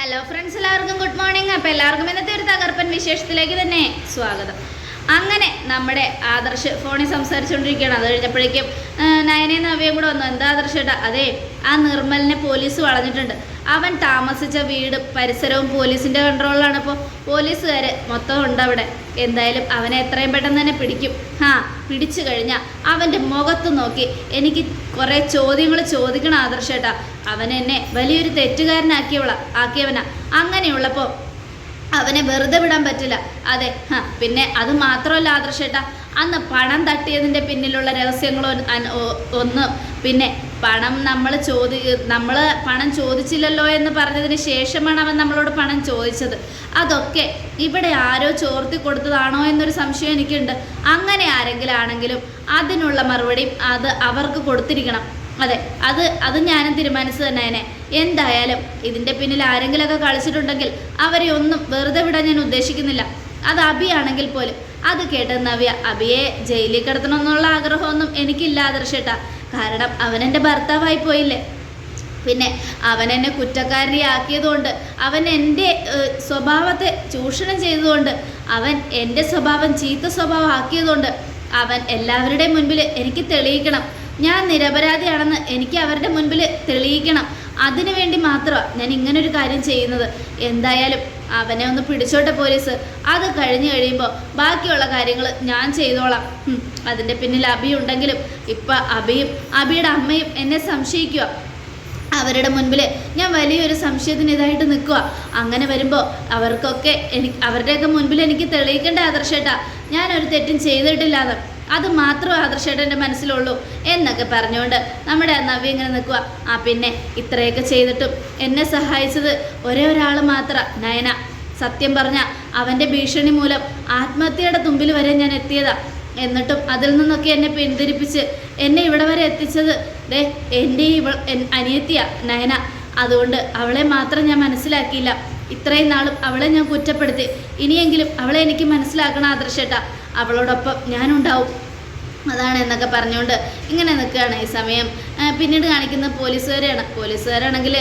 Hello friends എല്ലാവർക്കും good morning അപ്പോൾ എല്ലാവർക്കും ഇന്നത്തെ ഒരു തകർപ്പൻ വിശേഷത്തിലേക്ക് തന്നെ സ്വാഗതം. അങ്ങനെ നമ്മുടെ ആദർശ് ഫോണിൽ സംസാരിച്ചുകൊണ്ടിരിക്കുകയാണ്. അത് കഴിഞ്ഞപ്പോഴേക്കും നയനയും നവ്യയും കൂടെ വന്നു. എന്താ ആദർശേട്ടാ അതെ ആ നിർമ്മലിനെ പോലീസ് വളഞ്ഞിട്ടുണ്ട്. അവൻ താമസിച്ച വീട് പരിസരവും പോലീസിന്റെ കൺട്രോളിലാണ് അപ്പോൾ പോലീസുകാർ മൊത്തം ഉണ്ട് അവിടെ. എന്തായാലും അവനെ എത്രയും പെട്ടെന്ന് തന്നെ പിടിക്കും. ആ പിടിച്ചു കഴിഞ്ഞാൽ അവന്റെ മുഖത്ത് നോക്കി എനിക്ക് കുറേ ചോദ്യങ്ങൾ ചോദിക്കണം ആദർശേട്ടാ. അവൻ എന്നെ വലിയൊരു തെറ്റുകാരനാക്കിയവളാ ആക്കിയവനാ. അങ്ങനെയുള്ളപ്പോൾ അവനെ വെറുതെ വിടാൻ പറ്റില്ല. അതെ പിന്നെ അത് മാത്രമല്ല ആദർശേട്ടാ അന്ന് പണം തട്ടിയതിന്റെ പിന്നിലുള്ള രഹസ്യങ്ങളോ ഒന്ന് പിന്നെ പണം നമ്മൾ ചോദി നമ്മൾ പണം ചോദിച്ചില്ലല്ലോ എന്ന് പറഞ്ഞതിന് ശേഷമാണ് അവൻ നമ്മളോട് പണം ചോദിച്ചത്. അതൊക്കെ ഇവിടെ ആരോ ചോർത്തി കൊടുത്തതാണോ എന്നൊരു സംശയം എനിക്കുണ്ട്. അങ്ങനെ ആരെങ്കിലും ആണെങ്കിലും അതിനുള്ള മറുപടി അത് അവർക്ക് കൊടുത്തിരിക്കണം. അതെ അത് അത് ഞാനും തീരുമാനിച്ചു തന്നെ അതിനെ എന്തായാലും ഇതിന്റെ പിന്നിൽ ആരെങ്കിലുമൊക്കെ കളിച്ചിട്ടുണ്ടെങ്കിൽ അവരെ ഒന്നും വെറുതെ വിടാൻ ഞാൻ ഉദ്ദേശിക്കുന്നില്ല. അത് അബിയാണെങ്കിൽ പോലും. അത് കേട്ട നവ്യ അബിയെ ജയിലിൽ കിടത്തണമെന്നുള്ള ആഗ്രഹമൊന്നും എനിക്കില്ല ആദർശേട്ടാ കാരണം അവൻ എന്റെ ഭർത്താവായി പോയില്ലേ? പിന്നെ അവൻ എന്നെ കുറ്റക്കാരിയാക്കിയതുകൊണ്ട് അവൻ എന്റെ സ്വഭാവത്തെ ചൂഷണം ചെയ്തതുകൊണ്ട് അവൻ എന്റെ സ്വഭാവം ചീത്ത സ്വഭാവം ആക്കിയതുകൊണ്ട് അവൻ എല്ലാവരുടെയും മുൻപിൽ എനിക്ക് തെളിയിക്കണം. ഞാൻ നിരപരാധിയാണെന്ന് എനിക്ക് അവരുടെ മുൻപിൽ തെളിയിക്കണം. അതിനുവേണ്ടി മാത്രമാണ് ഞാൻ ഇങ്ങനൊരു കാര്യം ചെയ്യുന്നത്. എന്തായാലും അവനെ ഒന്ന് പിടിച്ചോട്ടെ പോലീസ്. അത് കഴിഞ്ഞ് കഴിയുമ്പോൾ ബാക്കിയുള്ള കാര്യങ്ങൾ ഞാൻ ചെയ്തോളാം. അതിന്റെ പിന്നിൽ അബി ഉണ്ടെങ്കിലും ഇപ്പം അബിയും അബിയുടെ അമ്മയും എന്നെ സംശയിക്കുക അവരുടെ മുൻപിൽ ഞാൻ വലിയൊരു സംശയത്തിന് ഇതായിട്ട് നിൽക്കുക അങ്ങനെ വരുമ്പോൾ അവർക്കൊക്കെ എനിക്ക് അവരുടെയൊക്കെ മുൻപിൽ എനിക്ക് തെളിയിക്കേണ്ട ആദർശേട്ടാ. ഞാനൊരു തെറ്റും ചെയ്തിട്ടില്ലാന്ന്. അത് മാത്രമേ ആദർശേട്ടന്റെ മനസ്സിലുള്ളൂ എന്നൊക്കെ പറഞ്ഞുകൊണ്ട് നമ്മുടെ നവ്യ ഇങ്ങനെ നിൽക്കുക. ആ പിന്നെ ഇത്രയൊക്കെ ചെയ്തിട്ടും എന്നെ സഹായിച്ചത് ഒരേ ഒരാൾ മാത്രം നയന. സത്യം പറഞ്ഞ അവന്റെ ഭീഷണി മൂലം ആത്മഹത്യയുടെ തുമ്പിൽ വരെ ഞാൻ എത്തിയതാ. എന്നിട്ടും അതിൽ നിന്നൊക്കെ എന്നെ പിന്തിരിപ്പിച്ച് എന്നെ ഇവിടെ വരെ എത്തിച്ചത് ദേ എന്റെ ഇവൾ അനിയത്തിയ നയന. അതുകൊണ്ട് അവളെ മാത്രം ഞാൻ മനസ്സിലാക്കിയില്ല. ഇത്രയും നാളും അവളെ ഞാൻ കുറ്റപ്പെടുത്തി. ഇനിയെങ്കിലും അവളെ എനിക്ക് മനസ്സിലാക്കണം ആദർശേട്ടാ. അവളോടൊപ്പം ഞാനുണ്ടാവും. അതാണ് എന്നൊക്കെ പറഞ്ഞുകൊണ്ട് ഇങ്ങനെ നിൽക്കുകയാണ് ഈ സമയം. പിന്നീട് കാണിക്കുന്ന പോലീസുകാരെയാണ്. പോലീസുകാരാണെങ്കിൽ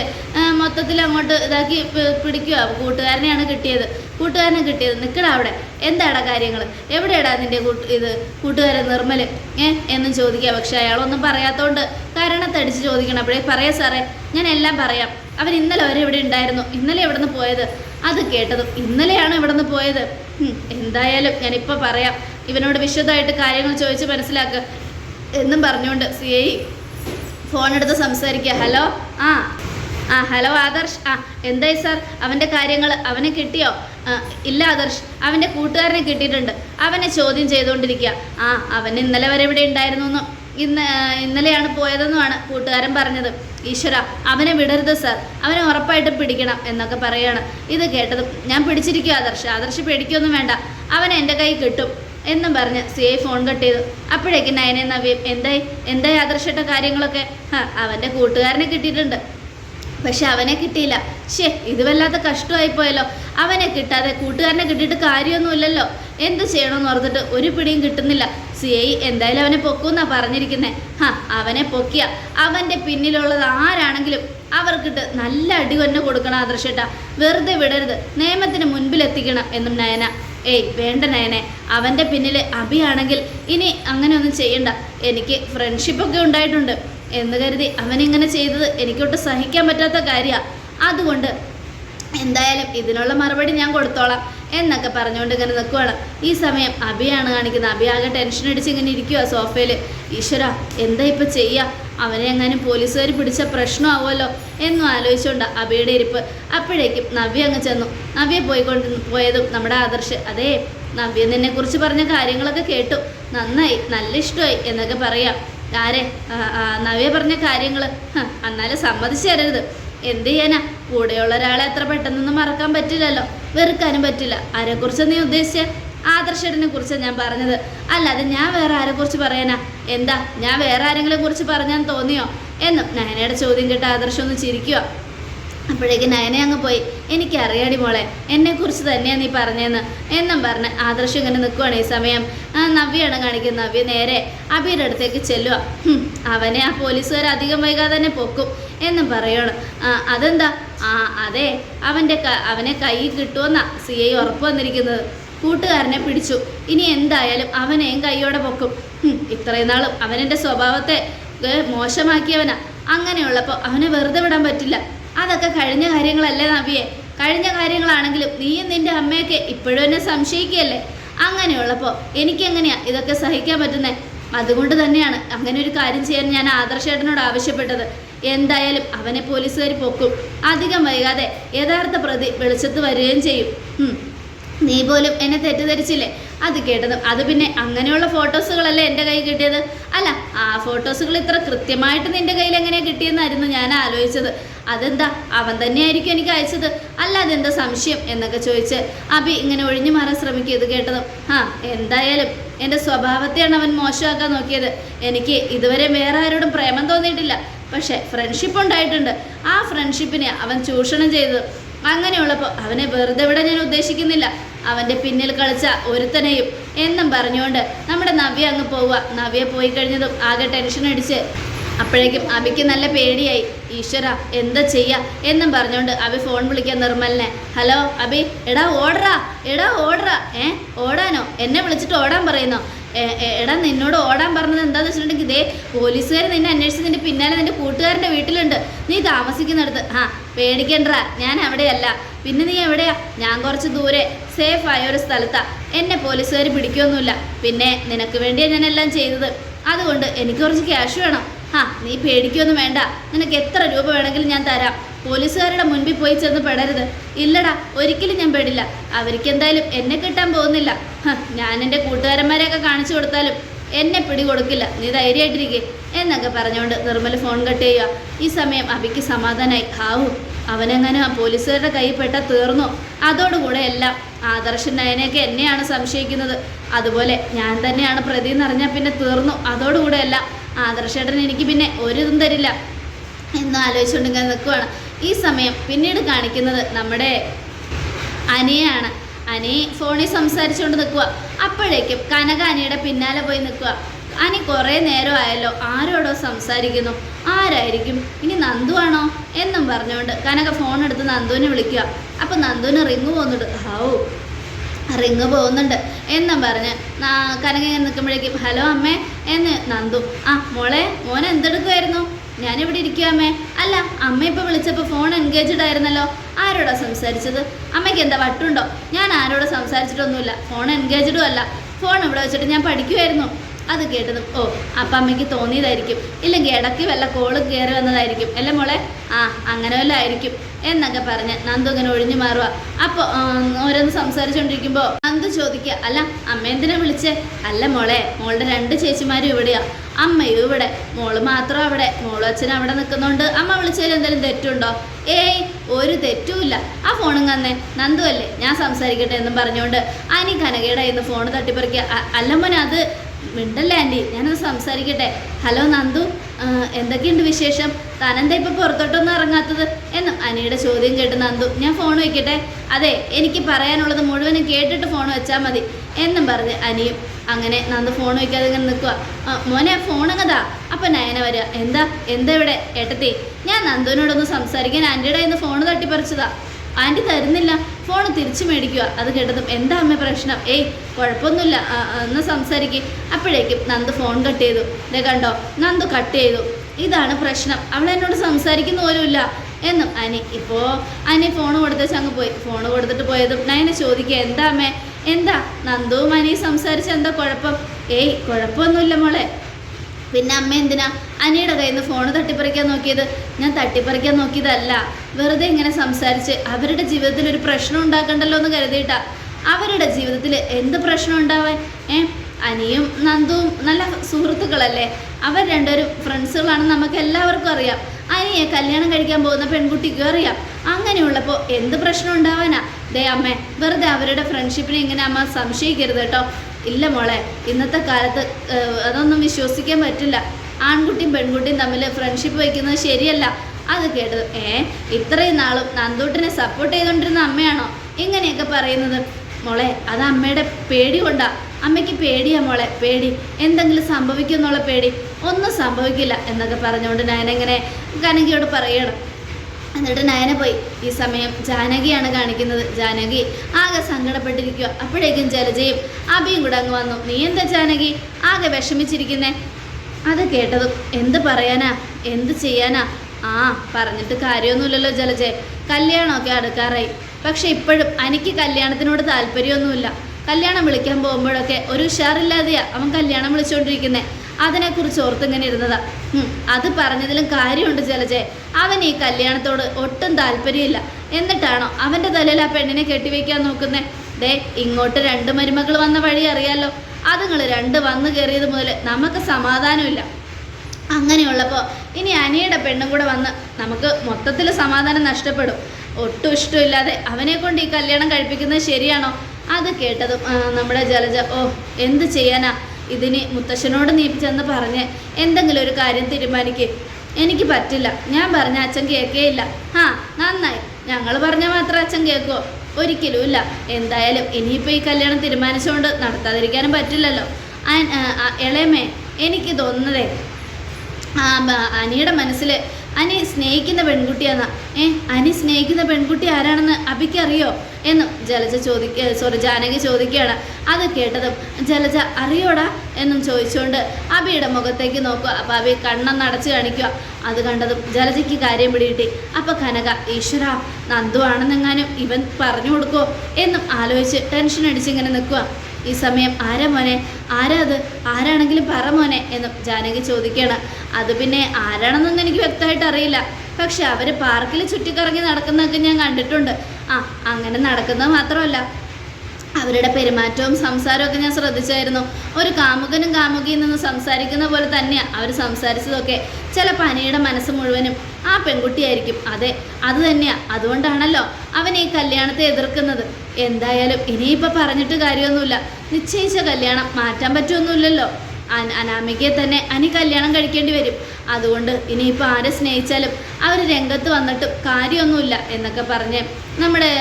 മൊത്തത്തിൽ അങ്ങോട്ട് ഇതാക്കി പിടിക്കുക. കൂട്ടുകാരനെയാണ് കിട്ടിയത്. കൂട്ടുകാരനെ കിട്ടിയത് നിൽക്കണം അവിടെ. എന്താടാ കാര്യങ്ങൾ എവിടെയാടാ നിന്റെ കൂട്ട് ഇത് കൂട്ടുകാരൻ നിർമ്മൽ ഏ എന്നും ചോദിക്കുക. പക്ഷെ അയാളൊന്നും പറയാത്തതുകൊണ്ട് കാരണത്തടിച്ച് ചോദിക്കണം. അപ്പോഴേ പറയാം സാറേ ഞാൻ എല്ലാം പറയാം. അവൻ ഇന്നലെ വരെ ഇവിടെ ഉണ്ടായിരുന്നു. ഇന്നലെ എവിടെ നിന്ന് പോയത്? അത് കേട്ടതും ഇന്നലെയാണ് ഇവിടെ നിന്ന് പോയത്. എന്തായാലും ഞാനിപ്പോൾ പറയാം. ഇവനോട് വിശദമായിട്ട് കാര്യങ്ങൾ ചോദിച്ച് മനസ്സിലാക്കുക എന്നും പറഞ്ഞുകൊണ്ട് സി ഐ ഫോൺ എടുത്ത് സംസാരിക്കുക ഹലോ ആ ആ ഹലോ ആദർശ്. ആ എന്തായി സാർ അവന്റെ കാര്യങ്ങൾ അവനെ കിട്ടിയോ? ഇല്ല ആദർശ്. അവന്റെ കൂട്ടുകാരനെ കിട്ടിയിട്ടുണ്ട്. അവനെ ചോദ്യം ചെയ്തുകൊണ്ടിരിക്കുക ആ അവൻ ഇന്നലെ വരെ ഇവിടെ ഉണ്ടായിരുന്നു ഇന്ന് ഇന്നലെയാണ് പോയതെന്നുമാണ് കൂട്ടുകാരൻ പറഞ്ഞത്. ഈശ്വര അവനെ വിടരുത് സാർ. അവനെ ഉറപ്പായിട്ടും പിടിക്കണം എന്നൊക്കെ പറയാണ്. ഇത് കേട്ടതും ഞാൻ പിടിച്ചിരിക്കും ആദർശ്. ആദർശ് പേടിക്കൊന്നും വേണ്ട. അവൻ എന്റെ കൈ കിട്ടും എന്നും പറഞ്ഞ് സി ഐ ഫോൺ കട്ട് ചെയ്തു. അപ്പോഴേക്കും നയനെ നവ്യം എന്തായി? എന്തായി ആദർശിട്ട കാര്യങ്ങളൊക്കെ? അവന്റെ കൂട്ടുകാരനെ കിട്ടിയിട്ടുണ്ട്. പക്ഷെ അവനെ കിട്ടിയില്ല. ഷേ ഇത് വല്ലാത്ത കഷ്ടമായി പോയല്ലോ അവനെ കിട്ടാതെ കൂട്ടുകാരനെ കിട്ടിയിട്ട് കാര്യമൊന്നുമില്ലല്ലോ. എന്ത് ചെയ്യണമെന്ന് ഓർത്തിട്ട് ഒരു പിടിയും കിട്ടുന്നില്ല. സി ഐ എന്തായാലും അവനെ പൊക്കുമെന്നാ പറഞ്ഞിരിക്കുന്നേ. ഹാ അവനെ പൊക്കിയ. അവന്റെ പിന്നിലുള്ളത് ആരാണെങ്കിലും അവർക്കിട്ട് നല്ല അടി തന്നെ കൊടുക്കണം ആദർശേട്ട. വെറുതെ വിടരുത്. നിയമത്തിന് മുൻപിലെത്തിക്കണം എന്നും നയന. ഏയ് വേണ്ട നയനെ. അവന്റെ പിന്നിൽ അഭിയാണെങ്കിൽ ഇനി അങ്ങനെ ഒന്നും ചെയ്യണ്ട. എനിക്ക് ഫ്രണ്ട്ഷിപ്പൊക്കെ ഉണ്ടായിട്ടുണ്ട്. എന്ന് കരുതി അവനിങ്ങനെ ചെയ്തത് എനിക്കൊട്ട് സഹിക്കാൻ പറ്റാത്ത കാര്യമാണ് അതുകൊണ്ട് എന്തായാലും ഇതിനുള്ള മറുപടി ഞാൻ കൊടുത്തോളാം എന്നൊക്കെ പറഞ്ഞുകൊണ്ട് ഇങ്ങനെ നിൽക്കുവാണ് ഈ സമയം അഭിയാണ് കാണിക്കുന്നത്. അഭി ആകെ ടെൻഷൻ അടിച്ച് ഇങ്ങനെ ഇരിക്കുക സോഫയിൽ ഈശ്വര എന്താ ഇപ്പം ചെയ്യുക അവനെ എങ്ങാനും പോലീസുകാർ പിടിച്ച പ്രശ്നമാവുമല്ലോ എന്നും ആലോചിച്ചുകൊണ്ട് അഭിയുടെ ഇരിപ്പ്. അപ്പോഴേക്കും നവ്യ അങ്ങ് ചെന്നു. നവ്യ പോയിക്കൊണ്ട് പോയതും നമ്മുടെ ആദർശ്. അതേ നവ്യ നിന്നെ കുറിച്ച് പറഞ്ഞ കാര്യങ്ങളൊക്കെ കേട്ടു. നന്നായി നല്ല ഇഷ്ടമായി എന്നൊക്കെ പറയാം. ആരെ? നവ്യ പറഞ്ഞ കാര്യങ്ങൾ എന്നാലും സമ്മതിച്ചു തരരുത് എന്ത് ചെയ്യാനാ? കൂടെയുള്ള ഒരാളെ അത്ര പെട്ടെന്നൊന്നും മറക്കാൻ പറ്റില്ലല്ലോ. വെറുക്കാനും പറ്റില്ല. ആരെക്കുറിച്ച് നീ ഉദ്ദേശിച്ച? ആദർശനെ കുറിച്ചാണ് ഞാൻ പറഞ്ഞത്. അല്ലാതെ ഞാൻ വേറെ ആരെക്കുറിച്ച് പറയാനാ? എന്താ? ഞാൻ വേറെ ആരെങ്കിലും കുറിച്ച് പറഞ്ഞാൻ തോന്നിയോ? എന്നും നയനയുടെ ചോദ്യം കേട്ട് ആദർശം ഒന്ന് ചിരിക്കുക അപ്പോഴേക്ക് നയന അങ്ങ് പോയി. എനിക്ക് അറിയാടി മോളെ എന്നെക്കുറിച്ച് തന്നെയാണ് നീ പറഞ്ഞതെന്ന് എന്നും പറഞ്ഞ് ആദർശം ഇങ്ങനെ നിൽക്കുവാണ് ഈ സമയം. ആ നവ്യാണ് കാണിക്കുന്നത് നവ്യ നേരെ അബിയുടെ അടുത്തേക്ക് ചെല്ലുക. അവനെ ആ പോലീസുകാർ അധികം വൈകാതെ തന്നെ പൊക്കും എന്നും പറയണം. അതെന്താ? ആ അതെ അവന്റെ അവനെ കൈ കിട്ടുമെന്നാ സി ഐ ഉറപ്പ് വന്നിരിക്കുന്നത്. കൂട്ടുകാരനെ പിടിച്ചു. ഇനി എന്തായാലും അവനെയും കൈയോടെ പൊക്കും. ഇത്രയും നാളും അവനെന്റെ സ്വഭാവത്തെ മോശമാക്കിയവനാ. അങ്ങനെയുള്ളപ്പോൾ അവനെ വെറുതെ വിടാൻ പറ്റില്ല. അതൊക്കെ കഴിഞ്ഞ കാര്യങ്ങളല്ലേ നബിയെ? കഴിഞ്ഞ കാര്യങ്ങളാണെങ്കിലും നീയും നിന്റെ അമ്മയൊക്കെ ഇപ്പോഴും എന്നെ സംശയിക്കുകയല്ലേ? അങ്ങനെയുള്ളപ്പോൾ എനിക്കെങ്ങനെയാ ഇതൊക്കെ സഹിക്കാൻ പറ്റുന്നേ? അതുകൊണ്ട് തന്നെയാണ് അങ്ങനെ ഒരു കാര്യം ചെയ്യാൻ ഞാൻ ആദർശേട്ടനോട് ആവശ്യപ്പെട്ടത്. എന്തായാലും അവനെ പോലീസുകാർ പൊക്കും. അധികം വൈകാതെ യഥാർത്ഥ പ്രതി വെളിച്ചത്ത് വരികയും ചെയ്യും. നീ പോലും എന്നെ തെറ്റിദ്ധരിച്ചില്ലേ? അത് കേട്ടത്. അത് പിന്നെ അങ്ങനെയുള്ള ഫോട്ടോസുകളല്ലേ എന്റെ കയ്യിൽ കിട്ടിയത്? അല്ല ആ ഫോട്ടോസുകൾ ഇത്ര കൃത്യമായിട്ട് നിന്റെ കയ്യിൽ എങ്ങനെയാണ് കിട്ടിയെന്നായിരുന്നു ഞാൻ ആലോചിച്ചത്. അതെന്താ അവൻ തന്നെയായിരിക്കും എനിക്ക് അയച്ചത്. അല്ല അതെന്താ സംശയം എന്നൊക്കെ ചോദിച്ച് അബി ഇങ്ങനെ ഒഴിഞ്ഞു മാറാൻ ശ്രമിക്കും ഇത് കേട്ടതും. ആ എന്തായാലും എന്റെ സ്വഭാവത്തെയാണ് അവൻ മോശമാക്കാൻ നോക്കിയത്. എനിക്ക് ഇതുവരെ വേറെ ആരോടും പ്രേമം തോന്നിയിട്ടില്ല. പക്ഷേ ഫ്രണ്ട്ഷിപ്പ് ഉണ്ടായിട്ടുണ്ട്. ആ ഫ്രണ്ട്ഷിപ്പിനെ അവൻ ചൂഷണം ചെയ്തത് അങ്ങനെയുള്ളപ്പോൾ അവനെ വെറുതെ വിടാൻ ഞാൻ ഉദ്ദേശിക്കുന്നില്ല. അവന്റെ പിന്നിൽ കളിച്ച ഒരുത്തനെയും എന്നും പറഞ്ഞുകൊണ്ട് നമ്മുടെ നവ്യ അങ്ങ് പോവുക. നവ്യ പോയി കഴിഞ്ഞതും ആകെ ടെൻഷൻ അടിച്ച്. അപ്പോഴേക്കും അബിക്ക് നല്ല പേടിയായി. ഈശ്വര എന്താ ചെയ്യാ? എന്നും പറഞ്ഞുകൊണ്ട് അബി ഫോൺ വിളിക്കാൻ നിർമ്മലിനെ. ഹലോ അബി എടാ ഓടറാ എടാ ഓടറാ. ഏ ഓടാനോ? എന്നെ വിളിച്ചിട്ട് ഓടാൻ പറയുന്നോ? "ഏ, ഏ, എടാ നിന്നോട് ഓടാൻ പറഞ്ഞത് എന്താന്ന് വെച്ചിട്ടുണ്ടെങ്കിൽ ഇതേ പോലീസുകാർ നിന്നെ അന്വേഷിച്ച് നിന്റെ പിന്നാലെ നിന്റെ കൂട്ടുകാരന്റെ വീട്ടിലുണ്ട്. നീ താമസിക്കുന്നിടത്ത്. ആ പേടിക്കണ്ട ഞാൻ അവിടെയല്ല. പിന്നെ നീ എവിടെയാ? ഞാൻ കുറച്ച് ദൂരെ. സേഫ് ആയ ഒരു സ്ഥലത്താ. എന്നെ പോലീസുകാർ പിടിക്കൊന്നുമില്ല. പിന്നെ നിനക്ക് വേണ്ടിയാ ഞാൻ എല്ലാം ചെയ്തത്. അതുകൊണ്ട് എനിക്ക് കുറച്ച് ക്യാഷ് വേണം. ആ നീ പേടിക്കൊന്നും വേണ്ട. നിനക്ക് എത്ര രൂപ വേണമെങ്കിലും ഞാൻ തരാം. പോലീസുകാരുടെ മുൻപിൽ പോയി ചെന്ന് പെടരുത്. ഇല്ലടാ ഒരിക്കലും ഞാൻ പെടില്ല. അവർക്ക് എന്തായാലും എന്നെ കിട്ടാൻ പോകുന്നില്ല. ഞാൻ എന്റെ കൂട്ടുകാരന്മാരെയൊക്കെ കാണിച്ചു കൊടുത്താലും എന്നെ പിടികൊടുക്കില്ല. നീ ധൈര്യമായിട്ടിരിക്കെ. എന്നൊക്കെ പറഞ്ഞുകൊണ്ട് നിർമ്മൽ ഫോൺ കട്ട് ചെയ്യുക. ഈ സമയം അബിക്ക് സമാധാനമായി ഹാവു അവനെങ്ങനെ? ആ പോലീസുകാരുടെ കൈ പെട്ട തീർന്നു? അതോടുകൂടെ എല്ലാം ആദർശൻ നയനെയൊക്കെ എന്നെയാണ് സംശയിക്കുന്നത്. അതുപോലെ ഞാൻ തന്നെയാണ് പ്രതി എന്നറിഞ്ഞാൽ പിന്നെ തീർന്നു? അതോടുകൂടെ എല്ലാം ആദർശേട്ടൻ എനിക്ക് പിന്നെ ഒരു ഇതും തരില്ല എന്ന് ആലോചിച്ചുകൊണ്ട് ഇങ്ങനെ നിൽക്കുവാണ്. ഈ സമയം പിന്നീട് കാണിക്കുന്നത് നമ്മുടെ അനിയാണ് അനി ഫോണിൽ സംസാരിച്ചുകൊണ്ട് നിൽക്കുക അപ്പോഴേക്കും കനക അനിയുടെ പിന്നാലെ പോയി നിൽക്കുക. അനി കുറേ നേരമായല്ലോ ആരോടോ സംസാരിക്കുന്നു. ആരായിരിക്കും? ഇനി നന്ദു ആണോ എന്നും പറഞ്ഞുകൊണ്ട് കനക ഫോൺ എടുത്ത് നന്ദുവിനെ വിളിക്കുക. അപ്പം നന്ദുവിന് റിങ് പോകുന്നുണ്ട്. ഹൗ റിങ് പോകുന്നുണ്ട് എന്നും പറഞ്ഞ് കനക ഇങ്ങനെ നിൽക്കുമ്പോഴേക്കും ഹലോ അമ്മേ എന്ന് നന്ദു ആ മോളെ മോൻ എന്തെടുക്കുമായിരുന്നു ഞാനിവിടെ ഇരിക്കുക അമ്മേ. അല്ല അമ്മ ഇപ്പോൾ വിളിച്ചപ്പോൾ ഫോൺ എൻഗേജ്ഡ് ആയിരുന്നല്ലോ. ആരോടാ സംസാരിച്ചത്? അമ്മയ്ക്ക് എന്താ വട്ടുണ്ടോ? ഞാൻ ആരോടും സംസാരിച്ചിട്ടൊന്നുമില്ല. ഫോൺ എൻഗേജ്ഡും അല്ല. ഫോൺ ഇവിടെ വെച്ചിട്ട് ഞാൻ പഠിക്കുമായിരുന്നു അത് കേട്ടതും ഓ അപ്പം അമ്മയ്ക്ക് തോന്നിയതായിരിക്കും. ഇല്ലെങ്കിൽ ഇടയ്ക്ക് വല്ല കോൾ കയറി വന്നതായിരിക്കും. അല്ലേ മോളെ? ആ അങ്ങനെ വല്ല ആയിരിക്കും. എന്നൊക്കെ പറഞ്ഞ് നന്ദു ഇങ്ങനെ ഒഴിഞ്ഞു മാറുക അപ്പോൾ ഓരോന്ന് സംസാരിച്ചുകൊണ്ടിരിക്കുമ്പോൾ നന്ദു ചോദിക്കുക അല്ല അമ്മ എന്തിനാ വിളിച്ചേ? അല്ല മോളെ മോളുടെ രണ്ട് ചേച്ചിമാരും ഇവിടെയാ. അമ്മയും ഇവിടെ മോൾ മാത്രം അവിടെ മോളും അച്ഛനും അവിടെ നിൽക്കുന്നുണ്ട്. അമ്മ വിളിച്ചതിൽ എന്തെങ്കിലും തെറ്റുണ്ടോ? ഏയ് ഒരു തെറ്റുമില്ല. ആ ഫോണും കന്നെ. നന്ദു അല്ലേ? ഞാൻ സംസാരിക്കട്ടെ എന്നും പറഞ്ഞുകൊണ്ട് അനി കനകയുടെ ഇന്ന് ഫോൺ തട്ടിപ്പറിക്കുക. "അ- അല്ല മോനെ അത് മിണ്ടല്ലേ ആന്റി ഞാനത് സംസാരിക്കട്ടെ. ഹലോ നന്ദു. എന്തൊക്കെയുണ്ട് വിശേഷം? താനെന്താ ഇപ്പം പുറത്തോട്ടൊന്നും ഇറങ്ങാത്തത്? എന്നും അനിയുടെ ചോദ്യം കേട്ട് നന്ദു ഞാൻ ഫോൺ വയ്ക്കട്ടെ അതെ എനിക്ക് പറയാനുള്ളത് മുഴുവനും കേട്ടിട്ട് ഫോൺ വെച്ചാൽ മതി എന്നും പറഞ്ഞ് അനിയും അങ്ങനെ നന്ദു ഫോൺ വയ്ക്കാതെ ഇങ്ങനെ നിൽക്കുക മോനെ ഫോൺ അങ്ങതാ അപ്പം നയന വരിക. എന്താ? എന്താ ഇവിടെ? ഏട്ടത്തി ഞാൻ നന്ദുവിനോടൊന്ന് സംസാരിക്കാൻ ആന്റിയുടെ ഇന്ന് ഫോൺ തട്ടിപ്പറിച്ചതാ. ആന്റി തരുന്നില്ല. ഫോൺ തിരിച്ചു മേടിക്കുക അത് കേട്ടതും എന്താ അമ്മ പ്രശ്നം? ഏയ് കുഴപ്പമൊന്നുമില്ല. എന്ന് സംസാരിക്കും. അപ്പോഴേക്കും നന്ദു ഫോൺ കട്ട് ചെയ്തു. ഇതേ കണ്ടോ? നന്ദു കട്ട് ചെയ്തു. ഇതാണ് പ്രശ്നം. അവൾ എന്നോട് സംസാരിക്കുന്ന പോലുമില്ല എന്നും അനി ഇപ്പോൾ അനി ഫോൺ കൊടുത്തേച്ച് അങ്ങ് പോയി. ഫോൺ കൊടുത്തിട്ട് പോയതും നയനെ ചോദിക്കുക എന്താ അമ്മേ? എന്താ? നന്ദുവും അനിയും സംസാരിച്ച എന്താ കുഴപ്പം? ഏയ് കുഴപ്പമൊന്നുമില്ല മോളെ. പിന്നെ അമ്മ എന്തിനാ? അനിയുടെ കയ്യിൽ നിന്ന് ഫോൺ തട്ടിപ്പറിക്കാൻ നോക്കിയത്? ഞാൻ തട്ടിപ്പറിക്കാൻ നോക്കിയതല്ല. വെറുതെ ഇങ്ങനെ സംസാരിച്ച് അവരുടെ ജീവിതത്തിൽ ഒരു പ്രശ്നം ഉണ്ടാക്കണ്ടല്ലോ എന്ന് കരുതിയിട്ടാ. അവരുടെ ജീവിതത്തിൽ എന്ത് പ്രശ്നം ഉണ്ടാവാൻ? ഏ? അനിയും നന്ദുവും നല്ല സുഹൃത്തുക്കളല്ലേ? അവർ രണ്ടുപേരും ഫ്രണ്ട്സുകളാണെന്ന് നമുക്ക് എല്ലാവർക്കും അറിയാം. അനിയെ കല്യാണം കഴിക്കാൻ പോകുന്ന പെൺകുട്ടിക്ക് അറിയാം അങ്ങനെയുള്ളപ്പോൾ എന്ത് പ്രശ്നം ഉണ്ടാവാനാ? ദേ അമ്മേ വെറുതെ അവരുടെ ഫ്രണ്ട്ഷിപ്പിനെ ഇങ്ങനെ അമ്മ സംശയിക്കരുത് കേട്ടോ. ഇല്ല മോളെ ഇന്നത്തെ കാലത്ത് അതൊന്നും വിശ്വസിക്കാൻ പറ്റില്ല. ആൺകുട്ടിയും പെൺകുട്ടിയും തമ്മിൽ ഫ്രണ്ട്ഷിപ്പ് വയ്ക്കുന്നത് ശരിയല്ല. അത് കേട്ടത് ഏ ഇത്രയും നാളും നന്ദൂട്ടിനെ സപ്പോർട്ട് ചെയ്തുകൊണ്ടിരുന്ന അമ്മയാണോ? ഇങ്ങനെയൊക്കെ പറയുന്നത്. മോളെ അത് അമ്മയുടെ പേടി കൊണ്ടാ. അമ്മയ്ക്ക് പേടിയാ മോളെ പേടി. എന്തെങ്കിലും സംഭവിക്കുമെന്നുള്ള പേടി. ഒന്നും സംഭവിക്കില്ല എന്നൊക്കെ പറഞ്ഞുകൊണ്ട് നയന ഇങ്ങനെ കനകിയോട് പറയണം. എന്നിട്ട് നയന പോയി. ഈ സമയം ജാനകിയാണ് കാണിക്കുന്നത്. ജാനകി ആകെ സങ്കടപ്പെട്ടിരിക്കുക അപ്പോഴേക്കും ജലജയും അഭിയും കൂടെ അങ്ങ് വന്നു. നീ എന്താ ജാനകി? ആകെ വിഷമിച്ചിരിക്കുന്നേ? അത് കേട്ടതും എന്ത് പറയാനാ? എന്ത് ചെയ്യാനാ? ആ പറഞ്ഞിട്ട് കാര്യമൊന്നുമില്ലല്ലോ ജലജെ. കല്യാണമൊക്കെ അടുക്കാറായി. പക്ഷെ ഇപ്പോഴും എനിക്ക് കല്യാണത്തിനോട് താല്പര്യമൊന്നുമില്ല. കല്യാണം വിളിക്കാൻ പോകുമ്പോഴൊക്കെ ഒരു ഉഷാറില്ലാതെയാ അവൻ കല്യാണം വിളിച്ചുകൊണ്ടിരിക്കുന്നേ അതിനെക്കുറിച്ച് ഓർത്തിങ്ങനെ ഇരുന്നതാ. അത് പറഞ്ഞതിലും കാര്യമുണ്ട് ജലജെ. അവൻ ഈ കല്യാണത്തോട് ഒട്ടും താല്പര്യമില്ല. എന്നിട്ടാണോ അവന്റെ തലയിൽ ആ പെണ്ണിനെ കെട്ടിവെക്കാൻ നോക്കുന്നേ? ദേ ഇങ്ങോട്ട് രണ്ട് മരുമകൾ വന്ന വഴി അറിയാലോ. അതുങ്ങൾ രണ്ട് വന്നു കയറിയത് മുതൽ നമുക്ക് സമാധാനമില്ല. അങ്ങനെയുള്ളപ്പോൾ ഇനി അനിയുടെ പെണ്ണും കൂടെ വന്ന് നമുക്ക് മൊത്തത്തിൽ സമാധാനം നഷ്ടപ്പെടും. ഒട്ടും ഇഷ്ടമില്ലാതെ അവനെ കൊണ്ട് ഈ കല്യാണം കഴിപ്പിക്കുന്നത് ശരിയാണോ? അത് കേട്ടതും നമ്മുടെ ജലജ ഓ എന്ത് ചെയ്യാനാ? ഇതിന് മുത്തശ്ശനോട് നീ ചെന്ന് പറഞ്ഞ് എന്തെങ്കിലും ഒരു കാര്യം തീരുമാനിക്ക്. എനിക്ക് പറ്റില്ല. ഞാൻ പറഞ്ഞ അച്ഛൻ കേൾക്കേയില്ല. ആ നന്നായി. ഞങ്ങൾ പറഞ്ഞ മാത്രം അച്ഛൻ കേൾക്കുമോ ഒരിക്കലും ഇല്ല. എന്തായാലും ഇനിയിപ്പോൾ ഈ കല്യാണം തീരുമാനിച്ചുകൊണ്ട് നടത്താതിരിക്കാനും പറ്റില്ലല്ലോ. ഇളയമേ എനിക്ക് തോന്നുന്നതേ അനിയുടെ മനസ്സിൽ അനി സ്നേഹിക്കുന്ന പെൺകുട്ടിയാന്നാ. ഏ അനി സ്നേഹിക്കുന്ന പെൺകുട്ടി ആരാണെന്ന് അബിക്ക് അറിയോ? എന്നും ജലജ ചോദിക്ക സോറി ജാനകി ചോദിക്കുകയാണ്. അത് കേട്ടതും ജലജ അറിയോടാ എന്നും ചോദിച്ചുകൊണ്ട് അബിയുടെ മുഖത്തേക്ക് നോക്കുക. അപ്പം അബി കണ്ണം നടച്ച് കാണിക്കുക. അത് കണ്ടതും ജലജയ്ക്ക് കാര്യം പിടികിട്ടി. അപ്പം കനക ഈശ്വര നന്ദു ആണെന്നെങ്ങാനും ഇവൻ പറഞ്ഞു കൊടുക്കോ എന്നും ആലോചിച്ച് ടെൻഷൻ അടിച്ചിങ്ങനെ നിൽക്കുക. ഈ സമയം ആരാ മോനെ? ആരാ അത്? ആരാണെങ്കിലും പറ മോനെ? എന്നും ജാനകി ചോദിക്കുകയാണ്. അത് പിന്നെ ആരാണെന്നൊന്നും എനിക്ക് വ്യക്തമായിട്ട് അറിയില്ല. പക്ഷെ അവർ പാർക്കിൽ ചുറ്റിക്കറങ്ങി നടക്കുന്നതൊക്കെ ഞാൻ കണ്ടിട്ടുണ്ട്. ആ അങ്ങനെ നടക്കുന്നത് മാത്രമല്ല. അവരുടെ പെരുമാറ്റവും സംസാരവും ഒക്കെ ഞാൻ ശ്രദ്ധിച്ചായിരുന്നു. ഒരു കാമുകനും കാമുകിയിൽ നിന്ന് സംസാരിക്കുന്ന പോലെ തന്നെയാണ് അവർ സംസാരിച്ചതൊക്കെ. ചില പനിയുടെ മനസ്സ് മുഴുവനും ആ പെൺകുട്ടിയായിരിക്കും. അതെ അത് തന്നെയാണ് അതുകൊണ്ടാണല്ലോ അവൻ ഈ കല്യാണത്തെ എതിർക്കുന്നത്. എന്തായാലും ഇനിയിപ്പോൾ പറഞ്ഞിട്ട് കാര്യമൊന്നുമില്ല. നിശ്ചയിച്ച കല്യാണം മാറ്റാൻ പറ്റുമൊന്നുമില്ലല്ലോ. അനാമികയെ തന്നെ അനി കല്യാണം കഴിക്കേണ്ടി വരും. അതുകൊണ്ട് ഇനിയിപ്പോൾ ആരെ സ്നേഹിച്ചാലും അവർ രംഗത്ത് വന്നിട്ടും കാര്യമൊന്നുമില്ല എന്നൊക്കെ പറഞ്ഞ് നമ്മുടെ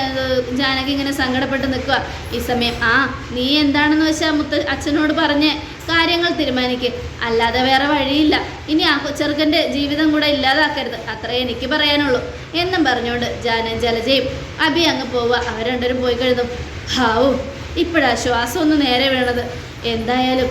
ജാനകി ഇങ്ങനെ സങ്കടപ്പെട്ട് നിൽക്കുക ഈ സമയം ആ നീ എന്താണെന്ന് വെച്ചാൽ മുത്ത അച്ഛനോട് പറഞ്ഞ് കാര്യങ്ങൾ തീരുമാനിക്കുക അല്ലാതെ വേറെ വഴിയില്ല. ഇനി ആ ചെറുക്കന്റെ ജീവിതം കൂടെ ഇല്ലാതാക്കരുത്. അത്രേ എനിക്ക് പറയാനുള്ളൂ. എന്നും പറഞ്ഞുകൊണ്ട് ജാന ജലജയും അബി അങ്ങ് പോവുക. അവർ രണ്ടുപേരും പോയി കഴിഞ്ഞു. ഹാവും ഇപ്പോഴാ ശ്വാസം ഒന്ന് നേരെ വീണത്. എന്തായാലും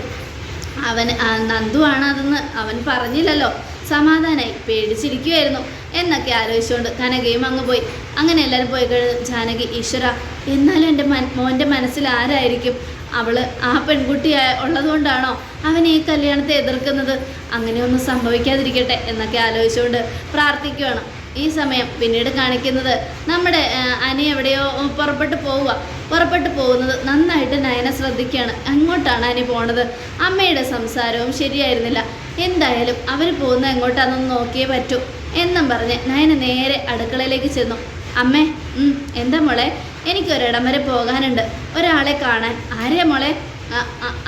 അവൻ നന്ദുവാണ് അതെന്ന് അവൻ പറഞ്ഞില്ലല്ലോ. സമാധാനായി പേടിച്ചിരിക്കുമായിരുന്നു എന്നൊക്കെ ആലോചിച്ചുകൊണ്ട് കനകയും അങ്ങ് പോയി. അങ്ങനെ എല്ലാവരും പോയി കഴിഞ്ഞു ജാനകി ഈശ്വര എന്നാലും എന്റെ മൻ മോന്റെ മനസ്സിൽ ആരായിരിക്കും? അവൾ ആ പെൺകുട്ടി ഉള്ളതുകൊണ്ടാണോ അവൻ ഈ കല്യാണത്തെ എതിർക്കുന്നത്? അങ്ങനെയൊന്നും സംഭവിക്കാതിരിക്കട്ടെ എന്നൊക്കെ ആലോചിച്ചുകൊണ്ട് പ്രാർത്ഥിക്കുകയാണ് ഈ സമയം പിന്നീട് കാണിക്കുന്നത് നമ്മുടെ അനി എവിടെയോ പുറപ്പെട്ടു പോവുക. പുറപ്പെട്ട് പോകുന്നത് നന്നായിട്ട് നയന ശ്രദ്ധിക്കുകയാണ്. അങ്ങോട്ടാണ് അനി പോണത്? അമ്മയുടെ സംസാരവും ശരിയായിരുന്നില്ല. എന്തായാലും അവർ പോകുന്ന എങ്ങോട്ടാണെന്ന് നോക്കിയേ പറ്റൂ എന്നും പറഞ്ഞ് നയന നേരെ അടുക്കളയിലേക്ക് ചെന്നു. അമ്മേ എന്താ മോളെ? എനിക്കൊരിടം വരെ പോകാനുണ്ട്. ഒരാളെ കാണാൻ. ആരെയാ മോളെ?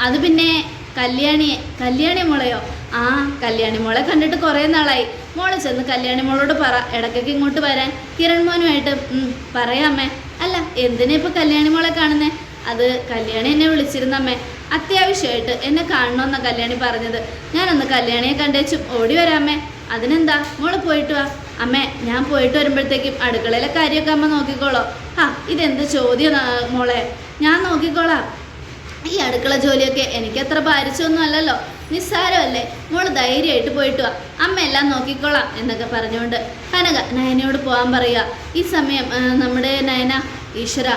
അത് പിന്നെ കല്യാണിയെ കല്യാണി മോളെയോ ആ കല്യാണി മോളെ കണ്ടിട്ട് കുറേ നാളായി. മോളെ ചെന്ന് കല്യാണി മോളോട് പറ ഇടയ്ക്കൊക്കെ ഇങ്ങോട്ട് വരാൻ. കിരൺ മോനുമായിട്ട് പറയാമേ അല്ല എന്തിനാ ഇപ്പോൾ കല്യാണി മോളെ കാണുന്നേ? അത് കല്യാണി എന്നെ വിളിച്ചിരുന്നമ്മേ അത്യാവശ്യമായിട്ട് എന്നെ കാണണമെന്ന കല്യാണി പറഞ്ഞത്. ഞാനൊന്ന് കല്യാണിയെ കണ്ടേച്ചും ഓടി വരാമേ അതിനെന്താ? മോൾ പോയിട്ട് വാ. അമ്മേ ഞാൻ പോയിട്ട് വരുമ്പോഴത്തേക്കും അടുക്കളയിലെ കാര്യമൊക്കെ അമ്മ നോക്കിക്കോളോ. ആ ഇതെന്ത് ചോദ്യം മോളെ? ഞാൻ നോക്കിക്കോളാം. ഈ അടുക്കള ജോലിയൊക്കെ എനിക്കത്ര ഭാരിച്ചൊന്നും അല്ലല്ലോ നിസ്സാരമല്ലേ? മോൾ ധൈര്യമായിട്ട് പോയിട്ട് വാ. അമ്മ എല്ലാം നോക്കിക്കോളാം എന്നൊക്കെ പറഞ്ഞുകൊണ്ട് കനക നയനയോട് പോകാൻ പറയുക. ഈ സമയം നമ്മുടെ നയന ഈശ്വര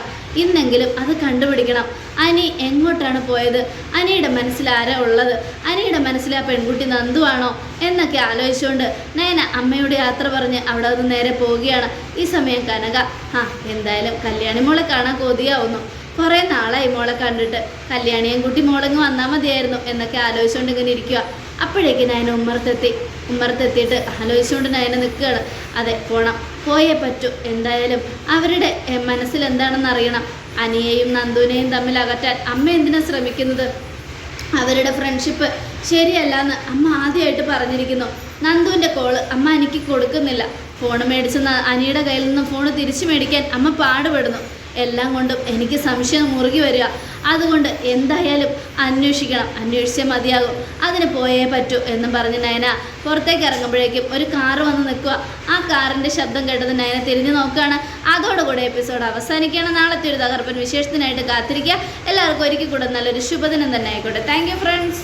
ഇന്നെങ്കിലും അത് കണ്ടുപിടിക്കണം. അനി എങ്ങോട്ടാണ് പോയത്? അനിയുടെ മനസ്സിൽ ആരാ ഉള്ളത്? അനിയുടെ മനസ്സിൽ ആ പെൺകുട്ടി നന്ദുവാണോ എന്നൊക്കെ ആലോചിച്ചുകൊണ്ട് നയന അമ്മയുടെ യാത്ര പറഞ്ഞ് അവിടെ നിന്ന് നേരെ പോവുകയാണ്. ഈ സമയം കനക ആ എന്തായാലും കല്യാണി മോളെ കാണാൻ കൊതിയാവുന്നു. കുറേ നാളായി മോളെ കണ്ടിട്ട്. കല്യാണിയും കുട്ടി മോളങ്ങ് വന്നാൽ മതിയായിരുന്നു എന്നൊക്കെ ആലോചിച്ചുകൊണ്ട് ഇങ്ങനെ ഇരിക്കുക അപ്പോഴേക്ക് നയന ഉമ്മറത്തെത്തി. ഉമ്മറത്തെത്തിയിട്ട് ആലോചിച്ചുകൊണ്ട് നയന നിൽക്കുകയാണ്. അതെ പോണം. പോയേ പറ്റൂ. എന്തായാലും അവരുടെ മനസ്സിൽ എന്താണെന്ന് അറിയണം. അനിയെയും നന്ദുവിനെയും തമ്മിൽ അകറ്റാൻ അമ്മ എന്തിനാ ശ്രമിക്കുന്നത്? അവരുടെ ഫ്രണ്ട്ഷിപ്പ് ശരിയല്ല എന്ന് അമ്മ ആദ്യമായിട്ട് പറഞ്ഞിരിക്കുന്നു. നന്ദുവിന്റെ കോൾ അമ്മ എനിക്ക് കൊടുക്കുന്നില്ല. ഫോൺ മേടിച്ച് അനിയുടെ കയ്യിൽ നിന്ന് ഫോൺ തിരിച്ചു മേടിക്കാൻ അമ്മ പാടുപെടുന്നു. എല്ലാം കൊണ്ടും എനിക്ക് സംശയം മുറുകി വരിക. അതുകൊണ്ട് എന്തായാലും അന്വേഷിക്കണം. അന്വേഷിച്ചേ മതിയാകും. അതിന് പോയേ പറ്റൂ എന്നും പറഞ്ഞ് നയന പുറത്തേക്ക് ഇറങ്ങുമ്പോഴേക്കും ഒരു കാറ് വന്ന് നിൽക്കുക. ആ കാറിന്റെ ശബ്ദം കേട്ടത് നയന തിരിഞ്ഞു നോക്കുകയാണ്. അതോടുകൂടെ എപ്പിസോഡ് അവസാനിക്കുകയാണ്. നാളത്തെ ഒരു തകർപ്പൻ വിശേഷത്തിനായിട്ട് കാത്തിരിക്കുക. എല്ലാവർക്കും ഒരിക്കൽ കൂടെ നല്ലൊരു ശുഭദിനം തന്നെ ആയിക്കോട്ടെ. Thank friends